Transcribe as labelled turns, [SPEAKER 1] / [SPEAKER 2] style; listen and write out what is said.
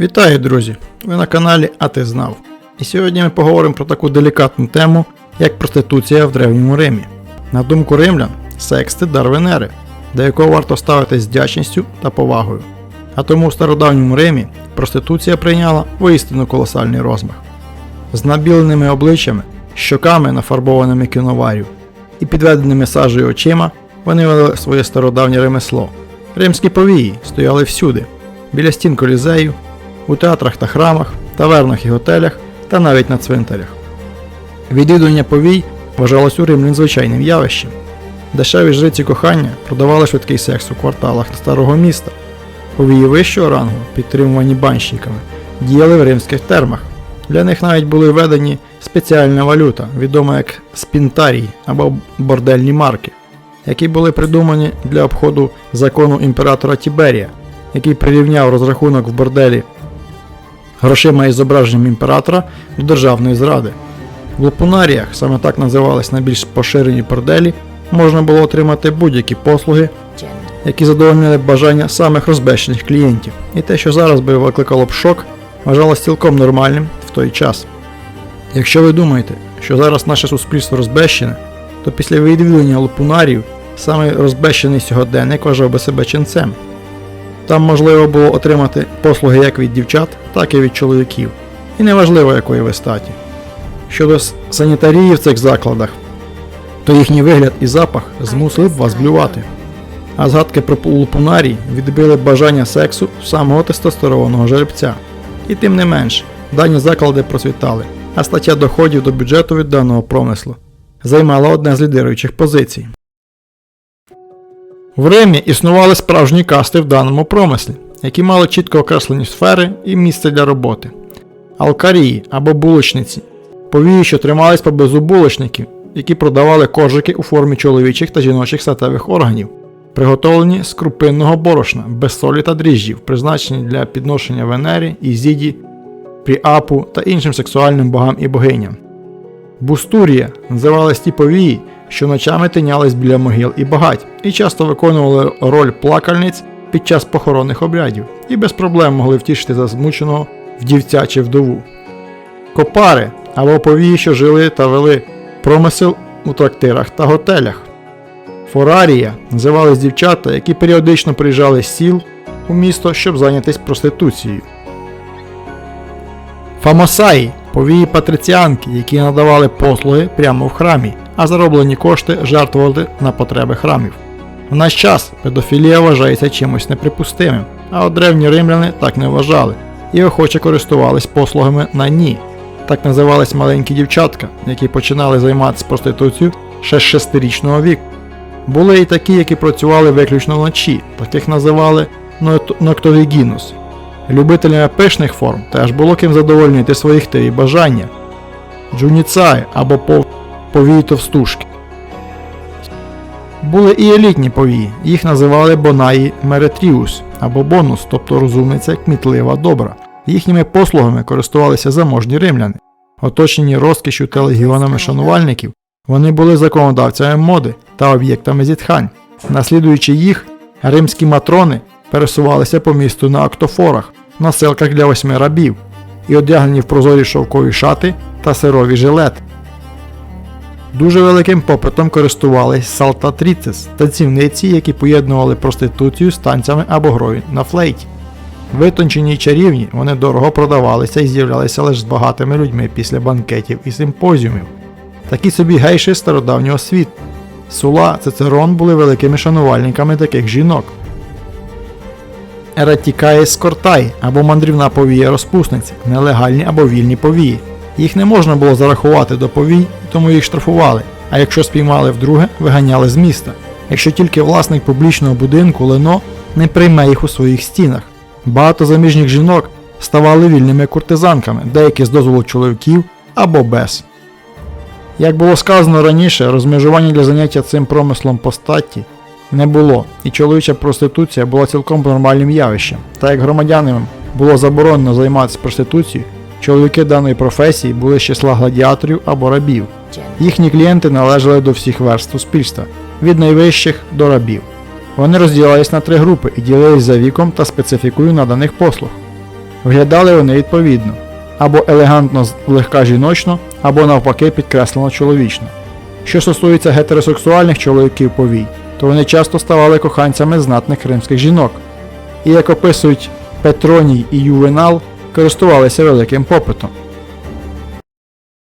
[SPEAKER 1] Вітаю, друзі! Ви на каналі А Ти Знав. І сьогодні ми поговоримо про таку делікатну тему, як проституція в Древньому Римі. На думку римлян, секс це дар Венери, до якого варто ставитись з вдячністю та повагою. А тому в стародавньому Римі проституція прийняла воістину колосальний розмах. З набіленими обличчями, щоками, нафарбованими кіноварів і підведеними сажею очима вони вели своє стародавнє ремесло. Римські повії стояли всюди, біля стін колізею, у театрах та храмах, тавернах і готелях та навіть на цвинтарях. Відвідування повій вважалось у римлян звичайним явищем. Дешеві жриці кохання продавали швидкий секс у кварталах старого міста. Повії вищого рангу, підтримувані банщиками, діяли в римських термах. Для них навіть були введені спеціальна валюта, відома як спінтарій або бордельні марки, які були придумані для обходу закону імператора Тіберія, який прирівняв розрахунок в борделі грошима із зображенням імператора до державної зради. В лупунаріях, саме так називались найбільш поширені борделі, можна було отримати будь-які послуги, які задовольнили бажання самих розбещених клієнтів. І те, що зараз би викликало б шок, вважалось цілком нормальним в той час. Якщо ви думаєте, що зараз наше суспільство розбещене, то після відвідування лупунарів саме розбещений сьогоденник вважав би себе ченцем. Там можливо було отримати послуги як від дівчат, так і від чоловіків. І неважливо якої ви статі. Щодо санітарії в цих закладах, то їхній вигляд і запах змусили б вас блювати. А згадки про лупунарій відбили бажання сексу самого тестостеронного жеребця. І тим не менш, дані заклади процвітали, а стаття доходів до бюджету від даного промислу займала одне з лідируючих позицій. В Римі існували справжні касти в даному промислі, які мали чітко окреслені сфери і місце для роботи. Алкарії або булочниці повії, що тримались поблизу булочників, які продавали коржики у формі чоловічих та жіночих статевих органів, приготовлені з крупинного борошна, без солі та дріжджів, призначені для підношення Венері, Ізіді, Пріапу та іншим сексуальним богам і богиням. Бустурія називались ті повії, що ночами тинялись біля могил і багать, і часто виконували роль плакальниць під час похоронних обрядів, і без проблем могли втішити засмученого вдівця чи вдову. Копари або повії, що жили та вели промисел у трактирах та готелях. Форарія називались дівчата, які періодично приїжджали з сіл у місто, щоб зайнятися проституцією. Фамосаї повії патриціанки, які надавали послуги прямо в храмі, а зароблені кошти жертвували на потреби храмів. В наш час педофілія вважається чимось неприпустимим, а от древні римляни так не вважали і охоче користувались послугами на ні. Так називались маленькі дівчатка, які починали займатися проституцією ще з шестирічного віку. Були і такі, які працювали виключно вночі, таких називали ноктовігінус. Любителями пишних форм теж було ким задовольнити свої хти і бажання. Джуніцай або пов... повії товстушки. Були і елітні повії, їх називали Бонаї Меретріус або бонус, тобто розумниця кмітлива добра. Їхніми послугами користувалися заможні римляни. Оточені розкішю та легіонами шанувальників, вони були законодавцями моди та об'єктами зітхань. Наслідуючи їх, римські матрони пересувалися по місту на актофорах, носилках для восьми рабів і одягнені в прозорі шовкові шати та сирові жилети. Дуже великим попитом користувались салтатріцис – танцівниці, які поєднували проституцію з танцями або грою на флейті. Витончені й чарівні, вони дорого продавалися і з'являлися лише з багатими людьми після банкетів і симпозіумів. Такі собі гейші стародавнього світу. Сула, Цицерон були великими шанувальниками таких жінок. Ератікаї скортай або мандрівна повія розпусниці, нелегальні або вільні повії. Їх не можна було зарахувати до повій, тому їх штрафували, а якщо спіймали вдруге, виганяли з міста, якщо тільки власник публічного будинку Лено не прийме їх у своїх стінах. Багато заміжніх жінок ставали вільними куртизанками, деякі з дозволу чоловіків або без. Як було сказано раніше, розмежування для заняття цим промислом по статі не було, і чоловіча проституція була цілком нормальним явищем. Та як громадянам було заборонено займатися проституцією, чоловіки даної професії були з числа гладіаторів або рабів. Їхні клієнти належали до всіх верств суспільства, від найвищих до рабів. Вони розділились на три групи і ділились за віком та специфікою наданих послуг. Виглядали вони відповідно, або елегантно легка жіночно, або навпаки підкреслено чоловічно. Що стосується гетеросексуальних чоловіків повій, то вони часто ставали коханцями знатних римських жінок, і як описують Петроній і Ювенал, користувалися великим попитом.